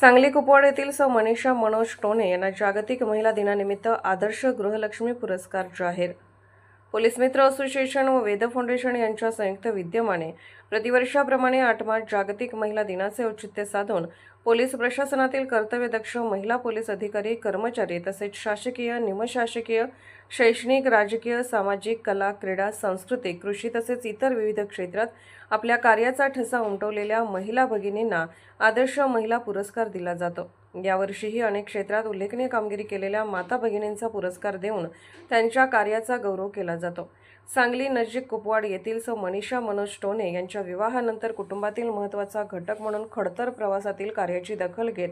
सांगली कुपवाड येथील सौ मनीषा मनोज टोने यांना जागतिक महिला दिनानिमित्त आदर्श गृहलक्ष्मी पुरस्कार जाहीर. पोलीस मित्र असोसिएशन व वेद फाउंडेशन यांच्या संयुक्त विद्यमाने प्रतिवर्षाप्रमाणे आठ मार्च जागतिक महिला दिनाचे औचित्य साधून पोलीस प्रशासनातील कर्तव्यदक्ष महिला पोलीस अधिकारी कर्मचारी तसेच शासकीय निमशासकीय शैक्षणिक राजकीय सामाजिक कला क्रीडा सांस्कृतिक कृषी तसेच इतर विविध क्षेत्रात आपल्या कार्याचा ठसा उमटवलेल्या महिला भगिनींना आदर्श महिला पुरस्कार दिला जातो. यावर्षीही अनेक क्षेत्रात उल्लेखनीय कामगिरी केलेल्या माता भगिनींचा पुरस्कार देऊन त्यांच्या कार्याचा गौरव केला जातो. सांगली नजीक कुपवाड येथील सौ मनीषा मनोज टोने यांच्या विवाहानंतर कुटुंबातील महत्त्वाचा घटक म्हणून खडतर प्रवासातील कार्य कार्याची दखल घेत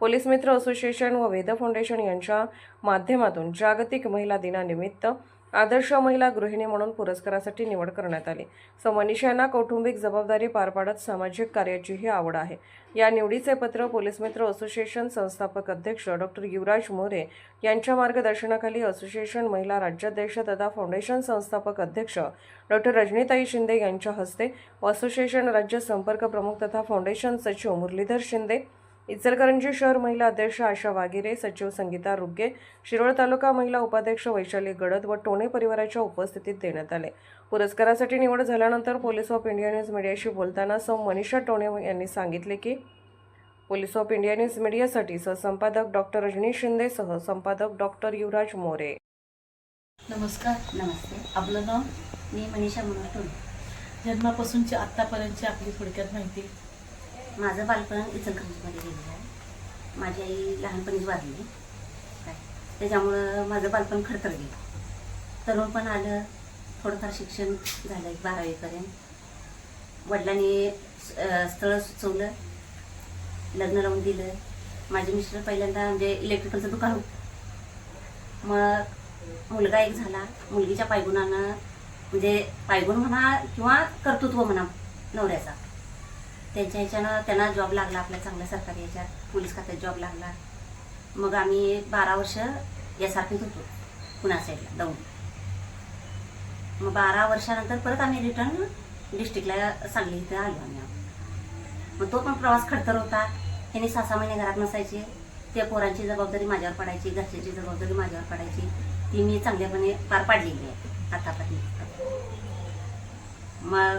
पोलीस मित्र असोसिएशन व वेद फाउंडेशन यांच्या माध्यमातून जागतिक महिला दिनानिमित्त आदर्श महिला गृहिणी म्हणून पुरस्कारासाठी निवड करण्यात आली. सो यांना कौटुंबिक जबाबदारी पार पाडत सामाजिक कार्याचीही आवड आहे. या निवडीचे पत्र पोलीस मित्र असोसिएशन संस्थापक अध्यक्ष डॉक्टर युवराज मोरे यांच्या मार्गदर्शनाखाली असोसिएशन महिला राज्याध्यक्ष तथा फाउंडेशन संस्थापक अध्यक्ष डॉक्टर रजनीताई शिंदे यांच्या हस्ते असोसिएशन राज्य संपर्क प्रमुख तथा फाउंडेशन सचिव मुरलीधर शिंदे इचलकरंजी शहर महिला अध्यक्ष आशा वागिरे सचिव संगीता रुग्गे शिरोळ तालुका महिला उपाध्यक्ष वैशाली गडद व टोणे परिवाराच्या उपस्थितीत देण्यात आले. पुरस्कारासाठी निवड झाल्यानंतर पोलीस ऑफ इंडिया न्यूज मीडियाशी बोलताना सौ मनीषा टोणे यांनी सांगितले की पोलीस ऑफ इंडिया न्यूज मीडियासाठी सहसंपादक डॉक्टर रजनी शिंदे सह संपादक डॉक्टर युवराज मोरे. नमस्कार नमस्ते. आपलं नाव मी मनीषा मनोटून जन्मापासूनची आत्तापर्यंतची आपली थोडक्यात माहिती. माझं बालपण इचलकरंजीमध्ये गेलेलं आहे. माझी आई लहानपणीच वारली. काय त्याच्यामुळं माझं बालपण खडतर गेलं. तरुण पण आलं. थोडंफार शिक्षण झालं एक बारावीपर्यंत. वडिलांनी स्थळ सुचवलं. लग्न लावून दिलं. माझे मिस्टर पहिल्यांदा म्हणजे इलेक्ट्रिकलचं दुकान होतं. मग मुलगा एक झाला. मुलगीच्या पायगुणानं म्हणजे पायगुण म्हणा किंवा कर्तृत्व म्हणा नवऱ्याचा. त्यांच्या ह्याच्यानं त्यांना जॉब लागला आपल्या चांगल्या सरकारी ह्याच्यात पोलीस खात्यात जॉब लागला. मग आम्ही बारा वर्ष यासारखीच होतो पुणा साईडला दौंड. मग बारा वर्षानंतर परत आम्ही रिटर्न डिस्ट्रिक्टला सांगली इथं आलो आम्ही. मग तो पण प्रवास खडतर होता. त्यांनी सहा सहा महिने घरात नसायचे. त्या पोरांची जबाबदारी माझ्यावर पडायची घरच्याची जबाबदारी माझ्यावर पडायची. ती मी चांगल्यापणे पार पाडलेली आहे आतापर्यंत. मग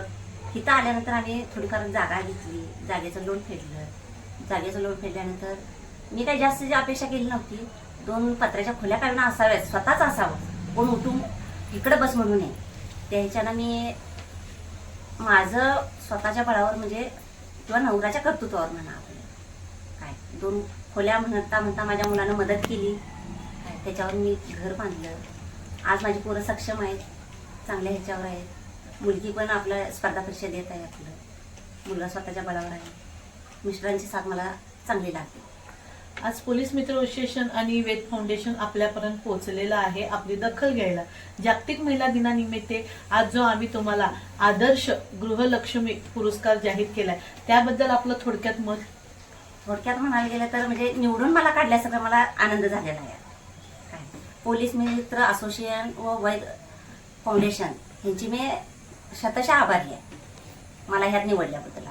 तिथं आल्यानंतर आम्ही थोडीफार जागा घेतली. जागेचं लोन फेडलं. जागेचं लोन फेडल्यानंतर मी काही जास्त अपेक्षा केली नव्हती. दोन पत्र्याच्या खोल्या काढणं असाव्यात. स्वतःच असावं. कोण उठून? इकडं बस म्हणून नये त्या ह्याच्यानं मी माझं स्वतःच्या बळावर म्हणजे किंवा नवऱ्याच्या कर्तृत्वावर म्हणा आपलं काय? दोन खोल्या म्हणता म्हणता माझ्या मुलानं मदत केली. काय? त्याच्यावर मी घर बांधलं. आज माझी पोरं सक्षम आहेत. चांगल्या ह्याच्यावर आहेत. मुलगी पण आपल्या स्पर्धा परीक्षा देत आहे आपलं. मुलगा स्वतःच्या बळावर आहे. मिस्टरांची साथ मला चांगली लागते. आज पोलीस मित्र असोसिएशन आणि वेद फाउंडेशन आपल्यापर्यंत पोहोचलेलं आहे आपली दखल घ्यायला. जागतिक महिला दिनानिमित्त आज जो आम्ही तुम्हाला आदर्श गृहलक्ष्मी पुरस्कार जाहीर केलाय त्याबद्दल आपलं थोडक्यात मत? थोडक्यात म्हणायला गेलं तर म्हणजे निवडून मला काढल्यासारखा मला आनंद झालेला आहे. पोलीस मित्र असोसिएशन व वैद फाउंडेशन ह्यांची मी शतशः आभारी आहे. मला ह्यात निवडल्याबद्दल